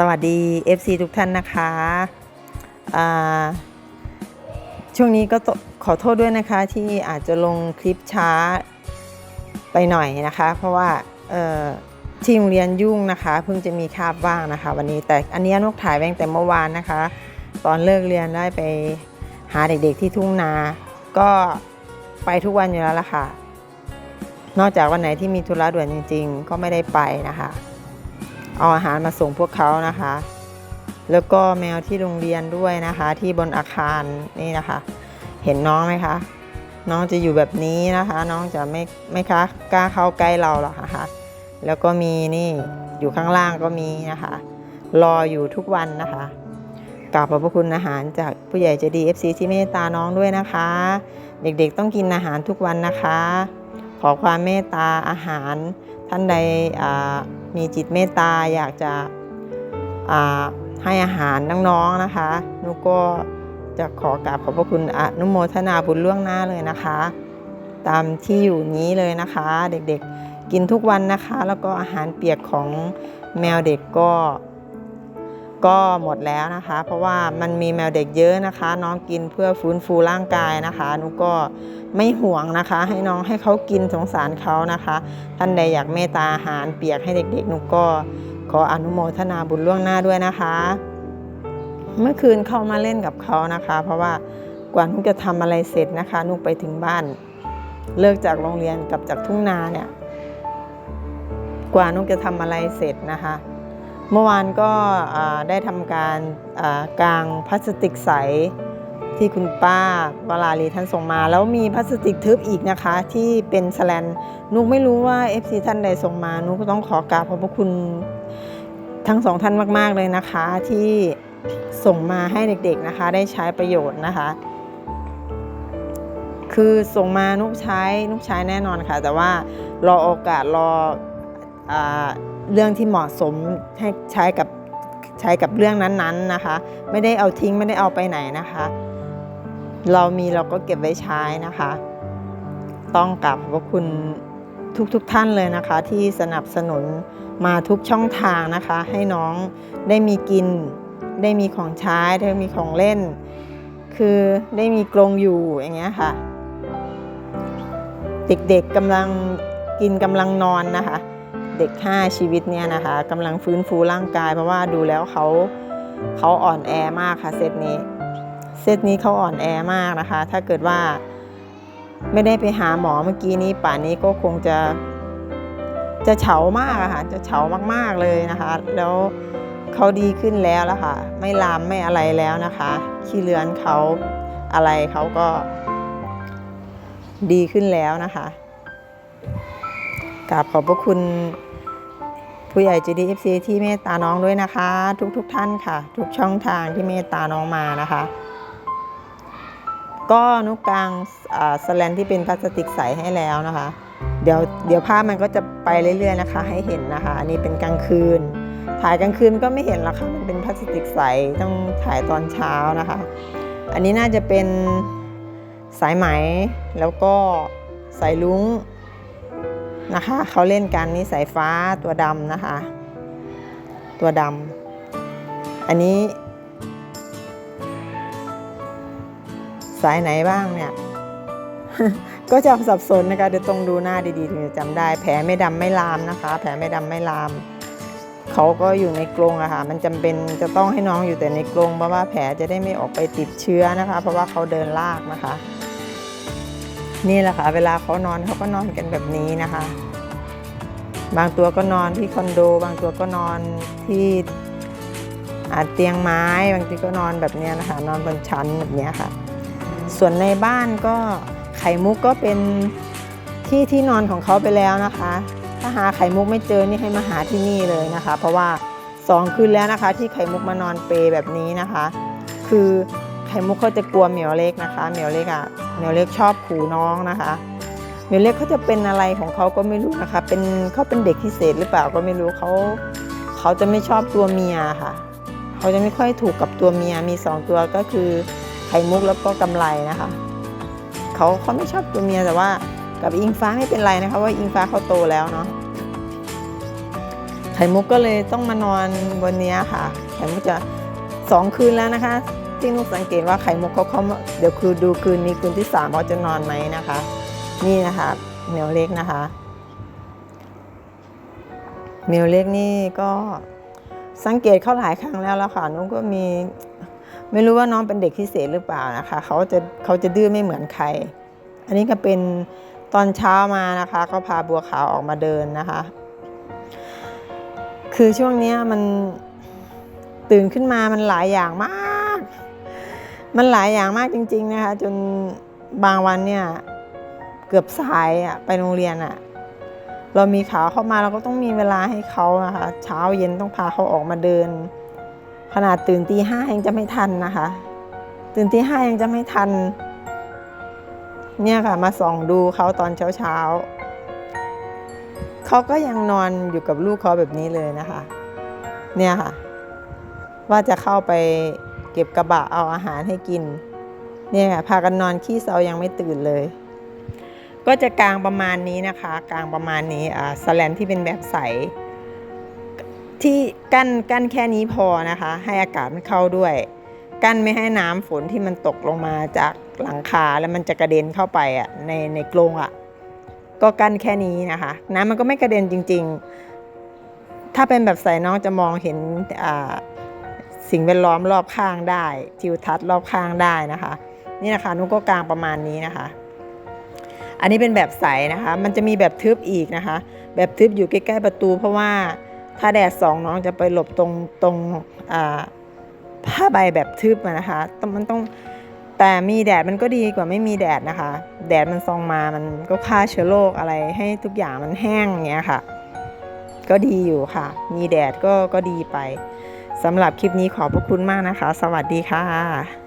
สวัสดี FC ทุกท่านนะคะช่วงนี้ก็ขอโทษด้วยนะคะที่อาจจะลงคลิปช้าไปหน่อยนะคะ เพราะว่าที่โรงเรียนยุ่งนะคะเพิ่งจะมีคาบว่างนะคะ วันนี้แต่อันนี้นกถ่ายไว้ตั้งแต่เมื่อวานนะคะ ตอนเลิกเรียนได้ไปหาเด็กๆที่ทุ่งนา ก็ไปทุกวันอยู่แล้วล่ะค่ะ นอกจากวันไหนที่มีธุระด่วนจริง ๆ ก็ไม่ได้ไปนะคะ เอาอาหารมาส่งพวกเขานะคะ แล้วก็แมวที่โรงเรียนด้วยนะคะ ที่บนอาคารนี่นะคะ เห็นน้องไหมคะ น้องจะอยู่แบบนี้นะคะ น้องจะไม่ไม่คะกล้าเข้าใกล้เราหรอกนะคะแล้วก็มีนี่อยู่ข้างล่างก็มีนะคะ รออยู่ทุกวันนะคะกราบขอบพระคุณอาหารจากผู้ใหญ่ใจดี FC ที่เมตตาน้องด้วยนะคะ เด็กๆต้องกินอาหารทุกวันนะคะ ขอความเมตตาอาหารท่านใดอ่า มีจิตเมตตาอยากจะให้อาหารน้องๆนะคะนุกก็จะขอกราบขอบพระคุณอนุโมทนาบุญล่วงหน้าเลยนะคะ ตามที่อยู่นี้เลยนะคะ เด็กๆกินทุกวันนะคะ แล้วก็อาหารเปียกของแมวเด็กก็ ก็หมดแล้วนะคะ เพราะว่ามันมีแมวเด็กเยอะนะคะ น้องกินเพื่อฟื้นฟูร่างกายนะคะนุกก็ไม่ห่วงนะคะ ให้น้องให้เขากินสงสารเขานะคะ ท่านใดอยากเมตตาอาหารเปียกให้เด็กๆนุกก็ขออนุโมทนาบุญล่วงหน้าด้วยนะคะ เมื่อคืนเข้ามาเล่นกับเขานะคะ เพราะว่ากว่านุกจะทำอะไรเสร็จนะคะ นุกไปถึงบ้าน เลิกจากโรงเรียนกลับจากทุ่งนาเนี่ย กว่านุกจะทำอะไรเสร็จนะคะ เมื่อวานก็ได้ทำการกางพลาสติกใสที่คุณป้าวลาลีท่านส่งมา แล้วมีพลาสติกทึบอีกนะคะ ที่เป็นสแลนนุกไม่รู้ว่า FC ท่านใดส่งมานุกก็ต้องขอกราบขอบพระคุณทั้งสองท่านมาก ๆ เลยนะคะ ที่ส่งมาให้เด็กๆนะคะ ได้ใช้ประโยชน์นะคะ คือส่งมานุกใช้นุกใช้แน่นอนค่ะ แต่ว่ารอโอกาสรอ เรื่องที่เหมาะสมให้ใช้กับใช้กับเรื่องนั้นๆนะคะ ไม่ได้เอาทิ้งไม่ได้เอาไปไหนนะคะ เรามีเราก็เก็บไว้ใช้นะคะ ต้องกราบขอบพระคุณทุกๆทท่านเลยนะคะ ที่สนับสนุนมาทุกช่องทางนะคะ ให้น้องได้มีกิน ได้มีของใช้ได้มีของเล่น คือได้มีกรงอยู่อย่างเงี้ยค่ะ เด็กๆกำลังกินกำลังนอนนะคะ เด็ก 5 ชีวิตเนี่ยนะคะกำลังฟื้นฟูร่างกายเพราะว่าดูแล้วเขาเขาอ่อนแอมากค่ะเซตนี้ เซตนี้เขาอ่อนแอมากนะคะ ถ้าเกิดว่าไม่ได้ไปหาหมอเมื่อกี้นี้ป่านนี้ก็คงจะ จะเฉามากค่ะจะเฉามากๆเลยนะคะ แล้วเขาดีขึ้นแล้วละค่ะ ไม่ลามไม่อะไรแล้วนะคะ ขี้เลือนเขาอะไรเขาก็ดีขึ้นแล้วนะคะกราบขอบพระคุณ ผู้ใหญ่ GDFC ที่เมตตาน้องด้วยนะคะ ทุกๆทท่านค่ะ ทุกช่องทางที่เมตตาน้องมานะคะ ก็นุกกลางสแลนที่เป็นพลาสติกใสให้แล้วนะคะ เดี๋ยวเดี๋ยวภาพมันก็จะไปเรื่อยๆนะคะ ให้เห็นนะคะ อันนี้เป็นกลางคืน ถ่ายกลางคืนก็ไม่เห็นหรอกค่ะมันเป็นพลาสติกใสต้องถ่ายตอนเช้านะคะ อันนี้น่าจะเป็นสายไหมแล้วก็สายลุ้ง นะคะเขาเล่นกันนี่สายฟ้าตัวดำนะคะ ตัวดำอันนี้ สายไหนบ้างเนี่ย ก็จะสับสนนะคะเดี๋ยวต้องดูหน้าดีๆถึงจะจำได้ แผลไม่ดำไม่ลามนะคะ แผลไม่ดำไม่ลามเขาก็อยู่ในกรงอะค่ะ มันจำเป็นจะต้องให้น้องอยู่แต่ในกรงเพราะว่าแผลจะได้ไม่ออกไปติดเชื้อนะคะ เพราะว่าเขาเดินลากนะคะ นี่แหละค่ะเวลาเขานอนเขาก็นอนกันแบบนี้นะคะ บางตัวก็นอนที่คอนโด บางตัวก็นอนที่เตียงไม้ บางทีก็นอนแบบนี้นะคะ นอนบนชั้นแบบนี้ค่ะ ส่วนในบ้านก็ไข่มุกก็เป็นที่ที่นอนของเขาไปแล้วนะคะ ถ้าหาไข่มุกไม่เจอนี่ให้มาหาที่นี่เลยนะคะ เพราะว่าสองคืนแล้วนะคะ ที่ไข่มุกมานอนเปแบบนี้นะคะ คือไข่มุกเขาจะกลัวเหมียวเล็กนะคะ เหมียวเล็กอะ เหมียวเล็กชอบขู่น้องนะคะเหมียวเล็กเขาจะเป็นอะไรของเขาก็ไม่รู้นะคะ เป็นเขาเป็นเด็กพิเศษหรือเปล่าก็ไม่รู้เขาเขาจะไม่ชอบตัวเมียค่ะ เขาจะไม่ค่อยถูกกับตัวเมียมีสองตัวก็คือไข่มุกแล้วก็กำไรนะคะเขาเขาไม่ชอบตัวเมียแต่ว่ากับอิงฟ้าไม่เป็นไรนะคะว่าอิงฟ้าเขาโตแล้วเนาะไข่มุกก็เลยต้องมานอนบนเนี้ยค่ะไข่มุกจะสองคืนแล้วนะคะ ที่นุกสังเกตว่าไข่มุกเขาเขาเดี๋ยวคือดูคืนนี้คืนที่สามเขาจะนอนไหมนะคะ นี่นะคะเหมียวเล็กนะคะเหมียวเล็กนี่ก็สังเกตเขาหลายครั้งแล้วแล้วค่ะนุกก็มีไม่รู้ว่าน้องเป็นเด็กพิเศษหรือเปล่านะคะเขาจะเขาจะดื้อไม่เหมือนใคร อันนี้ก็เป็นตอนเช้ามานะคะก็พาบัวขาวออกมาเดินนะคะ คือช่วงนี้มันตื่นขึ้นมามันหลายอย่างมาก มันหลายอย่างมากจริง ๆนะคะ จนบางวันเนี่ยเกือบสายอะไปโรงเรียนอะเรามีขาเข้ามาเราก็ต้องมีเวลาให้เขานะคะเช้าเย็นต้องพาเขาออกมาเดิน ขนาดตื่นตีห้ายังจะไม่ทันนะคะ ตื่นตีห้ายังจะไม่ทัน เนี่ยค่ะมาส่องดูเขาตอนเช้าเช้าเขาก็ยังนอนอยู่กับลูกเขาแบบนี้เลยนะคะ เนี่ยค่ะ ว่าจะเข้าไป เก็บกระบะเอาอาหารให้กิน เนี่ยค่ะพากันนอนขี้เซายังไม่ตื่นเลย ก็จะกลางประมาณนี้นะคะ กลางประมาณนี้อ่าสแลนที่เป็นแบบใส ที่กั้นกั้นแค่นี้พอนะคะ ให้อากาศมันเข้าด้วย กั้นไม่ให้น้ำฝนที่มันตกลงมาจากหลังคาแล้วมันจะกระเด็นเข้าไปอะในในกรงอะก็กั้นแค่นี้นะคะ น้ำมันก็ไม่กระเด็นจริง ๆ ถ้าเป็นแบบใสน้องจะมองเห็นอ่า สิ่งแวดล้อมรอบข้างได้ทิวทัศน์รอบข้างได้นะคะ นี่นะคะนุกก็กลางประมาณนี้นะคะ อันนี้เป็นแบบใสนะคะ มันจะมีแบบทึบอีกนะคะ แบบทึบอยู่ใกล้ๆประตู เพราะว่าถ้าแดดส่องน้องจะไปหลบตรงตรงผ้าใบแบบทึบนะคะมันต้องแต่มีแดดมันก็ดีกว่าไม่มีแดดนะคะ แดดมันส่องมามันก็ฆ่าเชื้อโรคอะไรให้ทุกอย่างมันแห้งอย่างเงี้ยค่ะ ก็ดีอยู่ค่ะ มีแดดก็ก็ดีไป สำหรับคลิปนี้ขอบพระคุณมากนะคะ สวัสดีค่ะ